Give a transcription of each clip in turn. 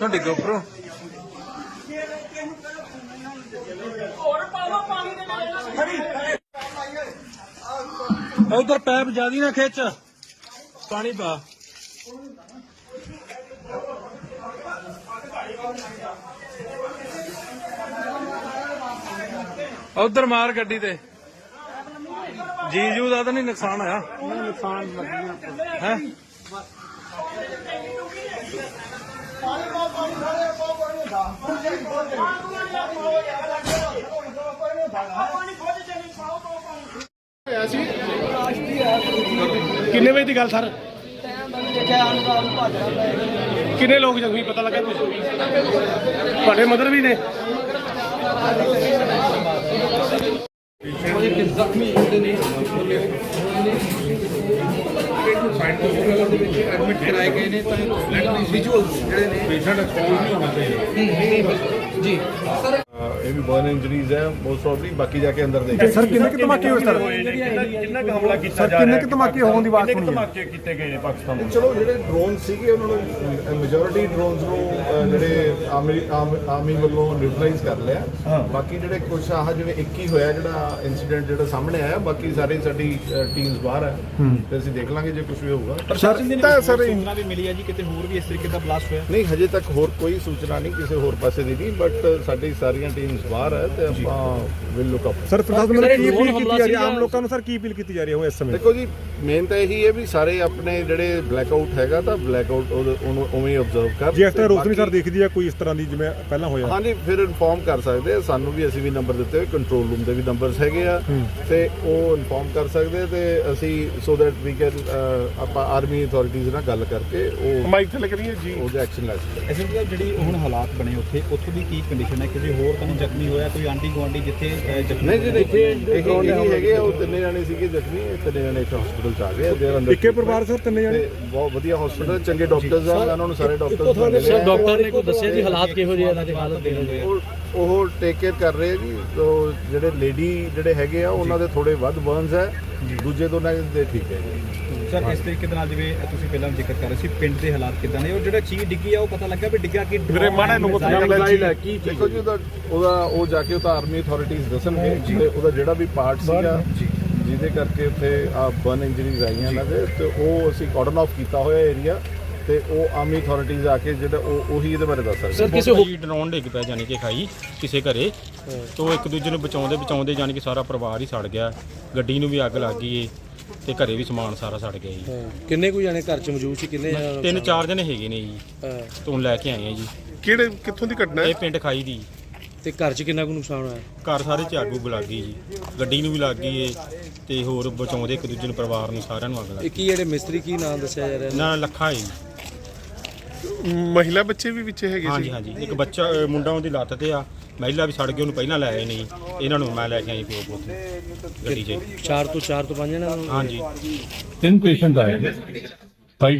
ਤੁਹਾਡੇ ਗੋਪਰੋ? ਉਧਰ ਪੈਪ ਜਿਆਦੀ ਨਾ ਖਿੱਚ। ਪਾਣੀ ਪਾ। ਉਧਰ ਮਾਰ ਗੱਡੀ ਤੇ। ਜੀਜੂ ਦਾ ਤਾਂ ਨਹੀਂ ਨੁਕਸਾਨ ਆਇਆ ਨੁਕਸਾਨ ਲੱਗਿਆ ਹੈ ਕਿੰਨੇ ਵਜੇ ਦੀ ਗੱਲ, ਸਰ? ਕਿੰਨੇ ਲੋਕ ਜ਼ਖਮੀ, ਪਤਾ ਲੱਗਾ ਕੁਝ ਤੁਹਾਡੇ ਮਦਰ ਵੀ ਨੇ? ਜ਼ਖਮੀ ਐਡਮਿਟ ਕਰਾਏ ਗਏ ਨੇ ਤਾਂ ਵਿਜੂਅਲਸ ਜਿਹੜੇ ਨੇ। ਪੇਸ਼ੈਂਟ ਐਕਸਪੋਜ਼ ਨਹੀਂ ਹੋਣਾ ਚਾਹੀਦਾ। ਜੀ। ਬਰਨ ਇੰਜਰੀਜ਼ ਹੈ ਮੋਸਟ ਪ੍ਰੋਬਬਲੀ ਬਾਕੀ ਜਾ ਕੇ ਅੰਦਰ ਦੇਖਾਂਗੇ ਸਰ ਕਿੰਨੇ ਕਿ ਧਮਾਕੇ ਹੋਏ ਸਰ? ਕਿੰਨਾ ਕੁ ਹਮਲਾ ਕੀਤਾ ਸਰ ਕਿੰਨੇ ਕਿ ਧਮਾਕੇ ਹੋਣ ਦੀ ਕੁ ਸੁਣੀ ਹੈ? ਧਮਾਕੇ ਕੀਤੇ ਗਏ ਨੇ ਪਾਕਿਸਤਾਨ ਵਿੱਚ ਚਲੋ ਜਿਹੜੇ ਡਰੋਨ ਸੀਗੇ ਉਹਨਾਂ ਨੂੰ ਮੈਜੋਰਿਟੀ ਡਰੋਨਸ ਨੂੰ ਜਿਹੜੇ ਆਰਮੀ ਵੱਲੋਂ ਨਿਊਟਰਲਾਈਜ਼ ਕਰ ਲਿਆ। ਬਾਕੀ ਜਿਹੜੇ ਕੁਝ ਆਹ ਜਿਵੇਂ ਇੱਕ ਹੀ ਹੋਇਆ ਜਿਹੜਾ ਇਨਸੀਡੈਂਟ ਜਿਹੜਾ ਸਾਹਮਣੇ ਆਇਆ ਬਾਕੀ ਸਾਰੇ ਸਾਡੀ ਟੀਮਸ ਬਾਹਰ ਹੈ। ਤੇ ਅਸੀਂ ਦੇਖ ਲਾਂਗੇ ਜੇ ਕੁਝ ਵੀ ਹੋਊਗਾ। ਸਰ ਤਾਂ ਸਰ ਸੂਚਨਾ ਵੀ ਮਿਲੀ ਹੈ ਜੀ ਕਿਤੇ ਹੋਰ ਵੀ ਇਸ ਤਰੀਕੇ ਦਾ ਬਲਾਸਟ ਹੋਇਆ? ਨਹੀਂ ਹਜੇ ਤੱਕ ਹੋਰ ਕੋਈ ਸੂਚਨਾ ਨਹੀਂ ਕਿਸੇ ਹੋਰ ਪਾਸੇ ਦੀ ਨਹੀਂ ਬਟ ਸਾਡੀ ਸਾਰੀਆਂ ਟੀਮਸ ਬਾਹਰ ਹੈ ਤੇ ਆਪਾਂ ਵਿਲ ਲੁੱਕ ਅਪ ਸਰ ਫਿਲਹਾਲ ਮੈਨੂੰ ਕੀ ਅਪੀਲ ਕੀਤੀ ਜਾ ਰਹੀ ਹੈ? ਆਮ ਲੋਕਾਂ ਨੂੰ ਸਰ ਕੀ ਅਪੀਲ ਕੀਤੀ ਜਾ ਰਹੀ ਹੈ ਹੁਣ ਇਸ ਸਮੇਂ? ਦੇਖੋ ਜੀ ਮੇਨ ਤਾਂ ਇਹੀ ਹੈ ਵੀ ਸਾਰੇ ਆਪਣੇ ਜਿਹੜੇ ਬਲੈਕ ਆਊਟ ਹੈਗਾ ਤਾਂ ਬਲੈਕ ਆਊਟ ਉਹਨੂੰ ਉਵੇਂ ਆਬਜ਼ਰਵ ਕਰ ਜੇ ਤਰ੍ਹਾਂ ਰੋਸ਼ਨੀ ਸਰ ਦੇਖਦੀ ਹੈ ਕੋਈ ਇਸ ਤਰ੍ਹਾਂ ਦੀ ਜਿਵੇਂ ਪਹਿਲਾਂ ਹੋਇਆ। ਹਾਂਜੀ ਫਿਰ ਇਨਫੋਰਮ ਕਰ ਸਕਦੇ ਆ। ਸਾਨੂੰ ਵੀ ਅਸੀਂ ਵੀ ਨੰਬਰ ਦਿੱਤੇ ਹੋਏ ਕੰਟਰੋਲ ਰੂਮ ਦੇ ਵੀ ਨੰਬਰਸ ਹੈਗੇ ਆ। ਤੇ ਉਹ ਇਨਫੋਰਮ ਕਰ ਸਕਦੇ ਆ ਤੇ ਅਸੀਂ ਸੋ ਦੈਟ ਵੀ ਕੈਨ ਆਪਾਂ ਆਰਮੀ ਅਥਾਰਟੀਜ਼ ਨਾਲ ਗੱਲ ਕਰਕੇ ਉਹ ਮਾਈਕ ਥੱਲੇ ਕਰੀਏ ਜੀ। ਉਹਦੇ ਐਕਸ਼ਨ ਲੈ ਸਕਦੇ ਐਸੇ ਮਤਲਬ ਜਿਹੜੀ ਹੁਣ ਹਾਲਾਤ ਬਣੇ ਉੱਥੇ ਉੱਥੋਂ ਦੀ ਕੀ ਕੰਡੀਸ਼ਨ ਹੈ? ਕਿਸੇ ਹੋਰ ਤਾਂ ਜ਼ਖਮੀ ਹੋਇਆ? ਕੋਈ ਆਂਟੀ ਗੁਆਂਢੀ ਜਿੱਥੇ ਜ਼ਖਮੀ ਨਹੀਂ ਜੀ ਦੇਖੇ ਇਹੀ ਹੈਗੇ ਆ, ਉਹ ਤਿੰਨੇ ਜਾਣੇ ਸੀਗੇ ਜ਼ਖਮੀ ਤਿੰਨੇ ਜਾਣੇ ਇੱਥੇ ਹਸਪੀਟਲ ਚ ਆ ਗਏ ਦੇ ਅੰਦਰ ਇੱਕੇ ਪਰਿਵਾਰ ਸਰ ਤਿੰਨੇ ਜਣੇ? ਬਹੁਤ ਵਧੀਆ ਹਸਪੀਟਲ ਚੰਗੇ ਡਾਕਟਰਸ ਆ ਉਹਨਾਂ ਨੂੰ ਸਾਰੇ ਡਾਕਟਰਸ ਸਰ ਡਾਕਟਰ ਨੇ ਕੋਈ ਦੱਸਿਆ ਜੀ ਹਾਲਾਤ ਕਿਹੋ ਜਿਹੇ ਇਹਨਾਂ ਦੇ ਹਾਲਤ ਜਿਹੇ ਉਹ ਉਹ ਟੇਕ ਕੇਅਰ ਕਰ ਰਹੇ ਆ ਜੀ ਤੋ ਜਿਹੜੇ ਲੇਡੀ ਜਿਹੜੇ ਹੈਗੇ ਆ ਉਹਨਾਂ ਦੇ ਥੋੜੇ ਵੱਧ ਬਰਨਸ ਹੈ ਦੂਜੇ ਦੋਨਾਂ ਦੇ ਠੀਕ ਹੈ ਜੀ। ਸਰ ਇਸ ਤਰੀਕੇ ਦੇ ਨਾਲ ਜਿਵੇਂ ਤੁਸੀਂ ਪਹਿਲਾਂ ਜ਼ਿਕਰ ਕਰ ਰਹੇ ਸੀ ਪਿੰਡ ਦੇ ਹਾਲਾਤ ਕਿਦਾਂ ਨੇ? ਉਹ ਜਿਹੜਾ ਚੀਜ਼ ਡਿੱਗੀ ਆ ਉਹ ਪਤਾ ਲੱਗਾ ਵੀ ਡਿੱਗਾ ਕਿ ਵੀਰੇ ਮਾੜਾ ਨੂੰ ਜੀ। missile ਹੈ, ਕੀ ਦੇਖੋ ਜੀ ਉਹਦਾ ਉਹਦਾ ਉਹ ਜਾ ਕੇ ਉਹ ਤਾਂ ਆਰਮੀ ਅਥਾਰਟੀਜ਼ ਦੱਸਣਗੇ ਉਹਦਾ ਜਿਹੜਾ ਵੀ ਪਾਰਟ ਸੀਗਾ ਜਿਹਦੇ ਕਰਕੇ ਉੱਥੇ ਆ ਬਰਨ ਇੰਜਰੀਜ਼ ਆਈਆਂ ਇਹਨਾਂ ਦੇ ਤੇ ਉਹ ਅਸੀਂ ਕਾਰਡਨ ਆਫ ਕੀਤਾ ਹੋਇਆ ਏਰੀਆ ਤੇ ਉਹ ਆਰਮੀ ਅਥਾਰਟੀਜ਼ ਆ ਕੇ ਜਿਹੜਾ ਉਹ ਉਹੀ ਇਹਦੇ ਬਾਰੇ ਦੱਸ ਸਕਦੇ ਸਰ ਕਿਸੇ ਹੋਰ ਡਰੋਨ ਡਿੱਗ ਪਿਆ ਜਾਨੀ ਕਿ ਖਾਈ ਕਿਸੇ ਘਰੇ ਤੋਂ ਇੱਕ ਦੂਜੇ ਨੂੰ ਬਚਾਉਂਦੇ ਬਚਾਉਂਦੇ ਜਾਨੀ ਕਿ ਸਾਰਾ ਪਰਿਵਾਰ ਹੀ ਸੜ ਗਿਆ। ਗੱਡੀ ਨੂੰ ਵੀ ਅੱਗ ਲੱਗ ਗਈ ਏ ਤੇ ਘਰੇ ਵੀ ਸਮਾਨ ਸਾਰਾ ਸੜ ਗਿਆ ਜੀ। ਕਿੰਨੇ ਕੁ ਜਾਣੇ ਘਰ ਚ ਮੌਜੂਦ ਸੀ? ਕਿੰਨੇ ਤਿੰਨ ਚਾਰ ਜਣੇ ਹੈਗੇ ਨੇ ਜੀ। ਤੋਂ ਲੈ ਕੇ ਆਏ ਆ ਜੀ। ਕਿਹੜੇ ਕਿੱਥੋਂ ਦੀ ਘਟਨਾ ਹੈ? ਇਹ ਪਿੰਡ ਖਾਈ ਦੀ। ਤੇ ਘਰ ਚ ਕਿੰਨਾ ਕੁ ਨੁਕਸਾਨ ਹੋਇਆ? ਘਰ ਸਾਰੇ ਚ ਅੱਗ ਉੱਗ ਲੱਗ ਗਈ ਜੀ। ਗੱਡੀ ਨੂੰ ਵੀ ਲੱਗ ਗਈ ਏ ਤੇ ਹੋਰ ਬਚਾਉਂਦੇ ਇੱਕ ਦੂਜੇ ਨੂੰ ਪਰਿਵਾਰ ਨੂੰ ਸਾਰਿਆਂ ਨੂੰ ਅੱਗ ਲੱਗ ਇਹ ਕੀ ਜਿਹੜੇ ਮਿਸਤਰੀ ਕੀ ਨਾਮ ਦੱਸਿਆ ਜਾ ਰਿਹਾ? ਗਈ। ਨਾ ਲੱਖਾ ਏ ਜੀ। ਮਹਿਲਾ ਬੱਚੇ ਵੀ ਵਿੱਚ ਹੈਗੇ ਹਾਂਜੀ ਹਾਂਜੀ। ਇੱਕ ਬੱਚਾ ਅ, ਮੁੰਡਾ ਉਹਦੀ ਲੱਤ ਤੇ ਆ। ਮਹਿਲਾ ਵੀ ਸੜ ਗਈ ਉਹਨੂੰ ਪਹਿਲਾਂ ਲੈ ਆਏ ਨੇ। ਜੀ ਇਹਨਾਂ ਨੂੰ ਮੈਂ ਲੈ ਕੇ ਆਈ ਪਿਓ ਪੁੱਤ ਗੱਡੀ 'ਚ। ਚਾਰ ਤੋਂ ਚਾਰ ਤੋਂ ਪੰਜ ਜਣਾ ਹਾਂਜੀ। ਤਿੰਨ ਪੇਸ਼ੈਂਟ ਆਏ ਨੇ। ਭਾਈ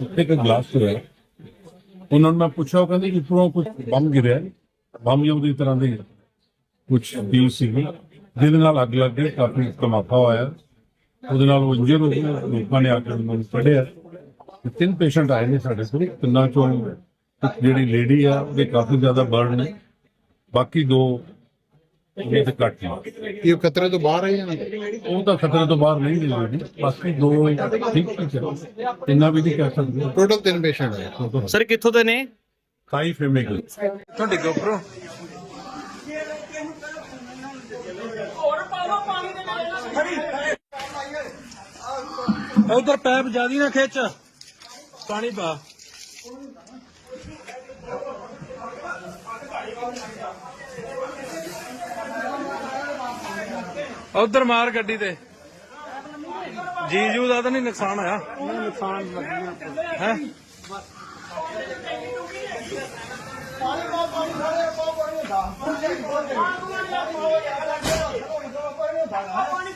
ਉੱਤੇ ਇੱਕ ਗਲਾਸ ਹੋਇਆ। ਉਹਨਾਂ ਨੂੰ ਮੈਂ ਪੁੱਛਿਆ ਉਹ ਕਹਿੰਦੇ ਕਿ ਉੱਪਰੋਂ ਕੁਝ ਬੰਮ ਗਿਰਿਆ ਬੰਮ ਜਾਂ ਦੀ ਤਰ੍ਹਾਂ ਦੇ ਕੁਝ ਚੀਜ਼ ਸੀਗੀ। ਜਿਹਦੇ ਨਾਲ ਅੱਗ ਲੱਗ ਗਈ ਕਾਫੀ ਧਮਾਕਾ ਹੋਇਆ। ਉਹਦੇ ਨਾਲ ਉਹ ਇੰਜਰ ਹੋ ਗਏ ਲੋਕਾਂ ਨੇ ਆ ਕੇ ਉਹਨਾਂ ਨੂੰ ਤੇ ਤਿੰਨ ਪੇਸ਼ੈਂਟ ਆਏ ਨੇ ਸਾਡੇ ਕੋਲ ਤਿੰਨਾਂ ਚੋਂ ਇੱਕ ਜਿਹੜੀ ਲੇਡੀ ਆ ਉਹਦੇ ਕਾਫੀ ਜ਼ਿਆਦਾ ਬਰਨ ਨੇ। ਬਾਕੀ ਦੋ ਇਹ ਤੇ ਘੱਟ ਨੇ ਇਹ ਖਤਰੇ ਤੋਂ ਬਾਹਰ ਹੈ ਜਾਂ ਉਹ ਤਾਂ ਖਤਰੇ ਤੋਂ ਬਾਹਰ ਨਹੀਂ ਨੇ ਬਾਕੀ ਦੋ ਠੀਕ ਠੀਕ ਹੈ ਇੰਨਾ ਵੀ ਨਹੀਂ ਕਹਿ ਸਕਦੇ। ਟੋਟਲ ਤਿੰਨ ਪੇਸ਼ੈਂਟ ਹੈ ਸਰ ਕਿੱਥੋਂ ਦੇ ਨੇ? ਕਾਈ ਫੇਮੇਗਲ ਤੁਹਾਡੇ ਗੋਪਰੋ? ਉਧਰ ਪੈਪ ਜਿਆਦੀ ਨਾ ਖਿੱਚ। ਪਾਣੀ ਪਾ। ਉਧਰ ਮਾਰ ਗੱਡੀ ਤੇ। ਜੀਜੂ ਦਾ ਤਾਂ ਨਹੀਂ ਨੁਕਸਾਨ ਆਇਆ ਨੁਕਸਾਨ ਲੱਗਿਆ ਹੈ? ਪਾਣੀ